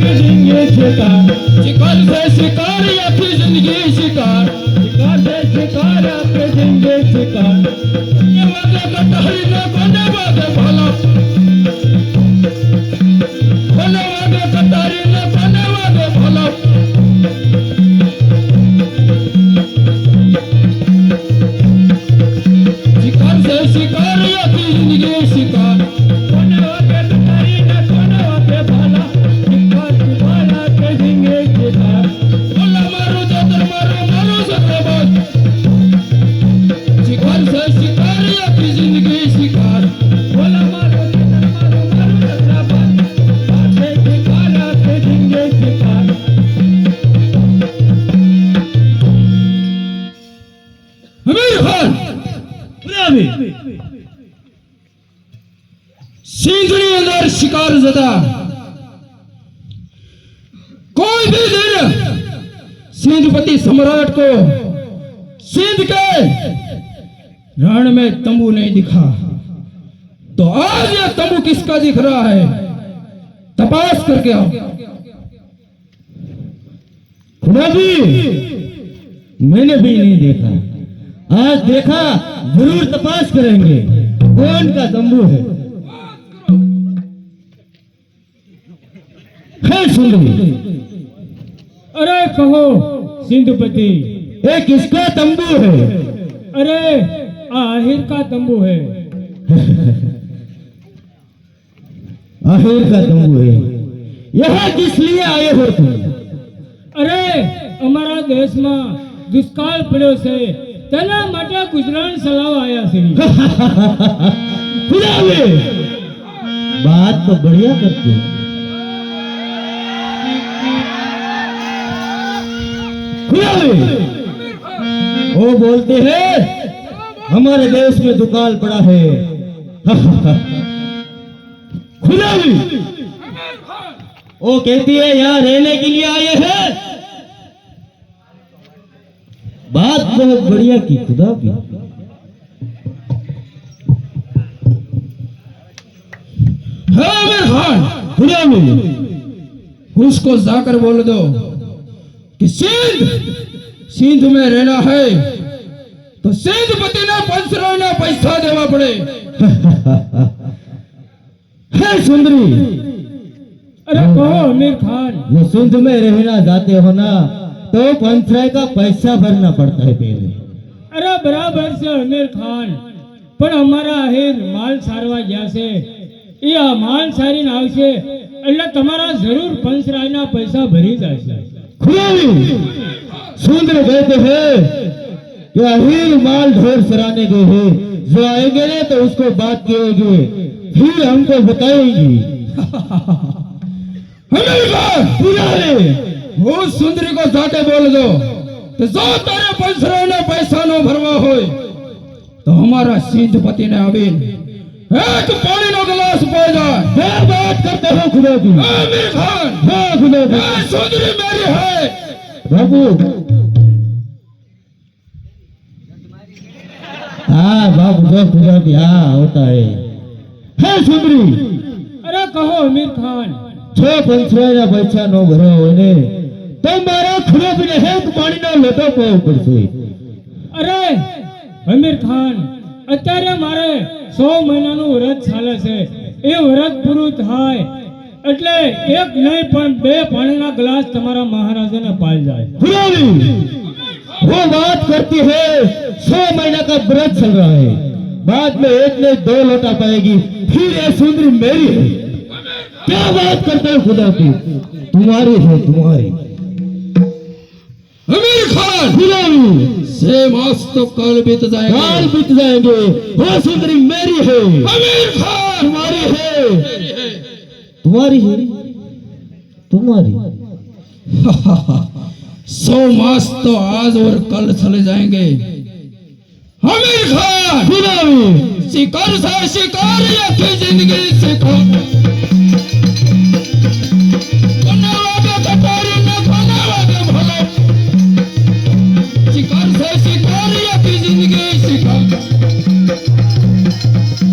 की ज़िंदगी शिकार सिंधनी अंदर शिकार जदा कोई भी दिन सिंधपति सम्राट को सिंध के रण में तंबू नहीं दिखा। तो आज यह तंबू किसका दिख रहा है? तपास करके आओ। खुदा भी मैंने भी नहीं देखा। आज देखा, ज़रूर तपास करेंगे। कौन का तंबू है? है सुंदरी अरे कहो सिंधुपति ये किसका तंबू है अरे आहिर का तंबू है आहिर का तंबू है यहाँ किस लिए आए हो तुम અરે અમારા દેશમાં દુષ્કાળ પડ્યો છે તેના માટે ગુજરાન ચલાવવા આવ્યા છે खुदा भी बात तो वो बोलते हैं, हमारे देश में दुकान पड़ा है। खुदा भी वो कहती है, यहाँ रहने के लिए आए हैं। बात बहुत बढ़िया की खुदा भी है खुदा भी उसको जाकर बोल दो। कि सिंध सिंध में रहना है तो सिंध पति ने पंचरोना पैसा देवा पड़े है सुंदरी अरे कहो आमिर खान जो सिंध में रहना जाते हो ना तो पंचराय का पैसा भरना पड़ता है पहले અરે બરાબર છે અમીર ખાન પણ અમારા આહિર માલ સારવા ગયા છે એ આ માલ સારીને આવશે એટલે તમારા જરૂર પંચરાયના પૈસા ભરી જાય खुदावी सुंदर कहते हैं कि अहिर माल ढेर सराने गए हैं। जो आएँगे ना तो उसको बात करेंगे फिर हमको बताएँगे। हमें बात पूरा वो सुंदर को जाके बोल दो तो जो तेरे पंसरों ने पैसा नो भरवा हो तो हमारा सिंधपति ने अभी एक पानी नो गिलास पी जाए क्या बात करते हो खुदा की आमिर खान हाँ खुदा की ये सुंदरी मेरी है बाबू हाँ बाबू जो खुदा की हाँ होता है है सुंदरी અરે કહો અમીર ખાન છ પંચરાયના પૈસા નો ભર્યા હોય ને તો મારા ખુદા પીને હેક પાણીનો લોટો પાવો પડશે અરે અમીર ખાન અત્યારે મારે સો મહિનાનું વ્રત ચાલે છે એ વ્રત પૂરું થાય એટલે એક નહીં પણ બે પાણીના ગ્લાસ તમારા મહારાજાને પાઈ જાય खुदावी वो बात करती है सौ महीना का व्रत चल रहा है बाद में एक ने दो लोटा पाएगी फिर ये सुंदरी मेरी है क्या बात करते हो खुदा की तुम्हारी है तुम्हारी અમીર ખાન खुदावी से मास तो कल बीत काल जाएगा बीत जाएँगे। वो सुंदरी मेरी है। अमीर खान। तुम्हारी है। है। तुम्हारी है। तुम्हारी। सौ मास तो आज और कल चले जाएँगे। अमीर खान। खुदावी शिकार से शिकार या फिर ज़िंदगी शिकार